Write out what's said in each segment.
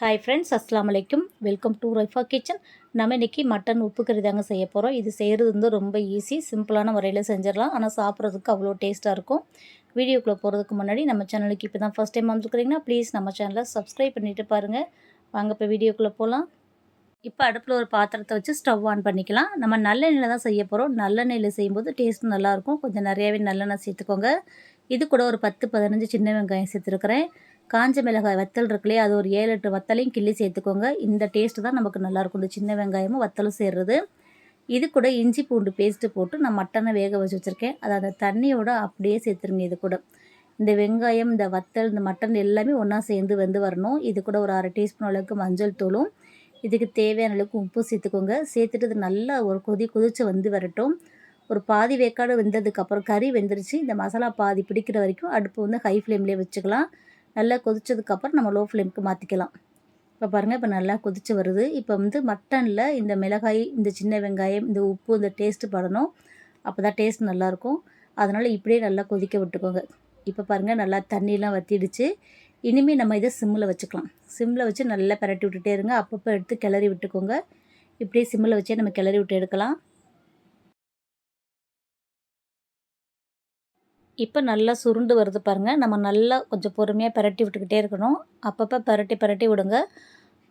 Hi friends அஸ்லாம் வலைக்கும் welcome to Raifa kitchen நம்ம இன்றைக்கி மட்டன் உப்பு கறி தாங்க செய்ய போகிறோம் இது செய்கிறது வந்து ரொம்ப ஈஸி சிம்பிளான முறையில் செஞ்சிடலாம். ஆனால் சாப்பிட்றதுக்கு அவ்வளோ டேஸ்ட்டாக இருக்கும். வீடியோக்குள்ளே போகிறதுக்கு முன்னாடி நம்ம சேனலுக்கு இப்போ தான் ஃபஸ்ட் டைம் வந்துருக்குறீங்கன்னா ப்ளீஸ் நம்ம சேனலை சப்ஸ்கிரைப் பண்ணிவிட்டு பாருங்கள் வாங்க இப்போ வீடியோக்குள்ளே போகலாம் இப்போ அடுப்பில் ஒரு பாத்திரத்தை வச்சு ஸ்டவ் ஆன் பண்ணிக்கலாம். நம்ம நல்லெண்ணெயில் தான் செய்ய போகிறோம் நல்லெண்ணெயில் செய்யும்போது டேஸ்ட்டும் நல்லாயிருக்கும். கொஞ்சம் நிறையாவே நல்லெண்ணெய் சேர்த்துக்கோங்க. இது கூட ஒரு பத்து பதினஞ்சு சின்ன வெங்காயம் சேர்த்துருக்குறேன். காஞ்ச மிளகாய் வத்தல் இருக்குல்லையே அது ஒரு ஏழு எட்டு வத்தலையும் கிள்ளி சேர்த்துக்கோங்க. இந்த டேஸ்ட்டு தான் நமக்கு நல்லாயிருக்கும் இந்த சின்ன வெங்காயமும் வத்தலும் சேர்றது. இது கூட இஞ்சி பூண்டு பேஸ்ட்டு போட்டு நான் மட்டனை வேக வச்சு வச்சுருக்கேன். அதை அந்த தண்ணியோட அப்படியே சேர்த்துருங்க இது கூட. இந்த வெங்காயம் இந்த வத்தல் இந்த மட்டன் எல்லாமே ஒன்றா சேர்ந்து வந்து வரணும். இது கூட ஒரு அரை டீஸ்பூன் அளவுக்கு மஞ்சள் தூளும். இதுக்கு தேவையான அளவுக்கு உப்பு சேர்த்துக்கோங்க. சேர்த்துட்டு இது நல்லா ஒரு கொதி கொதித்து வந்து வரட்டும். ஒரு பாதி வேக்காடு வெந்ததுக்கப்புறம் கறி வெந்துருச்சு. இந்த மசாலா பாதி பிடிக்கிற வரைக்கும் அடுப்பு வந்து ஹை ஃப்ளேம்லேயே வச்சுக்கலாம். நல்லா கொதிச்சதுக்கப்புறம் நம்ம லோ ஃப்ளேமுக்கு மாற்றிக்கலாம் இப்போ பாருங்கள் இப்போ நல்லா கொதிச்சு வருது. இப்போ வந்து மட்டனில் இந்த மிளகாய் இந்த சின்ன வெங்காயம் இந்த உப்பு இந்த டேஸ்ட்டு படணும். அப்போ தான் டேஸ்ட் நல்லாயிருக்கும். அதனால் இப்படியே நல்லா கொதிக்க விட்டுக்கோங்க. இப்போ பாருங்கள் நல்லா தண்ணியெலாம் வற்றிடுச்சு இனிமேல் நம்ம இதை சிம்மில் வச்சுக்கலாம். சிம்மில் வச்சு நல்லா பரட்டி விட்டுட்டே இருங்க. அப்பப்போ எடுத்து கிளறி விட்டுக்கோங்க. இப்படியே சிம்மில் வச்சே நம்ம கிளறி விட்டு எடுக்கலாம். இப்போ நல்லா சுருண்டு வருது பாருங்கள் நம்ம நல்லா கொஞ்சம் பொறுமையாக பரட்டி விட்டுக்கிட்டே இருக்கணும். அப்பப்போ பரட்டி பரட்டி விடுங்க.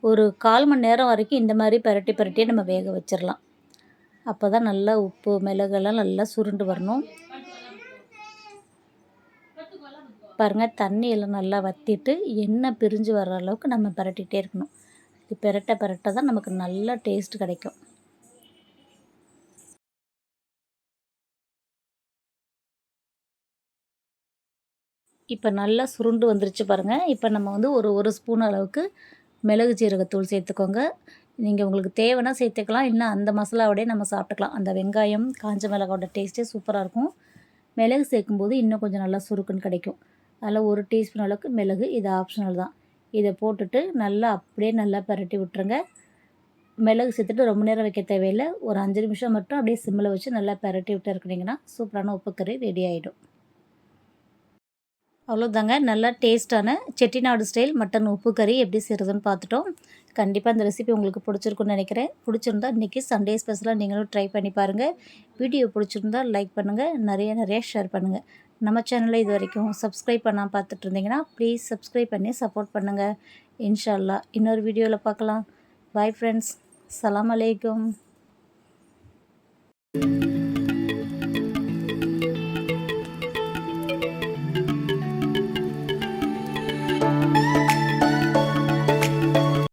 ஒரு கால் மணி நேரம் வரைக்கும் இந்த மாதிரி பரட்டி பரட்டியே நம்ம வேக வச்சிடலாம் அப்போ தான் நல்லா உப்பு மிளகெல்லாம் நல்லா சுருண்டு வரணும். பாருங்கள் தண்ணியெல்லாம் நல்லா வற்றிட்டு எண்ணெய் பிரிஞ்சு வர்ற அளவுக்கு நம்ம பரட்டிகிட்டே இருக்கணும். இது பரட்ட பரட்ட தான் நமக்கு நல்ல டேஸ்ட் கிடைக்கும். இப்போ நல்லா சுருண்டு வந்துருச்சு பாருங்கள் இப்போ நம்ம வந்து ஒரு ஒரு ஸ்பூன் அளவுக்கு மிளகு ஜீரகத்தூள் சேர்த்துக்கோங்க. நீங்கள் உங்களுக்கு தேவைன்னா சேர்த்துக்கலாம். இல்லை அந்த மசாலாவோடய நம்ம சாப்பிட்டுக்கலாம். அந்த வெங்காயம் காஞ்ச மிளகாவோட டேஸ்ட்டே சூப்பராக இருக்கும். மிளகு சேர்க்கும்போது இன்னும் கொஞ்சம் நல்லா சுருக்குன்னு கிடைக்கும். அதில் ஒரு டீஸ்பூன் அளவுக்கு மிளகு இது ஆப்ஷனல் தான். இதை போட்டுட்டு நல்லா அப்படியே நல்லா பரட்டி விட்டுருங்க. மிளகு சேர்த்துட்டு ரொம்ப நேரம் வைக்க தேவையில்லை. ஒரு அஞ்சு நிமிஷம் மட்டும் அப்படியே சிம்மில் வச்சு நல்லா பரட்டி விட்டு இருக்கிறீங்கன்னா சூப்பரான உப்புக்கறி ரெடி ஆகிடும் அவ்வளோதாங்க நல்லா டேஸ்ட்டான செட்டிநாடு ஸ்டைல் மட்டன் உப்பு கறி எப்படி செய்கிறதுன்னு பார்த்துட்டோம். கண்டிப்பாக இந்த ரெசிபி உங்களுக்கு பிடிச்சிருக்குன்னு நினைக்கிறேன். பிடிச்சிருந்தா இன்றைக்கி சண்டே ஸ்பெஷலாக நீங்களும் ட்ரை பண்ணி பாருங்கள் வீடியோ பிடிச்சிருந்தா லைக் பண்ணுங்கள் நிறைய நிறைய ஷேர் பண்ணுங்கள் நம்ம சேனலில் இது வரைக்கும் சப்ஸ்கிரைப் பண்ணால் பார்த்துட்டு இருந்தீங்கன்னா ப்ளீஸ் சப்ஸ்கிரைப் பண்ணி சப்போர்ட் பண்ணுங்கள் இன்ஷால்லா இன்னொரு வீடியோவில் பார்க்கலாம். பாய் ஃப்ரெண்ட்ஸ் சலாம் அலைக்கும்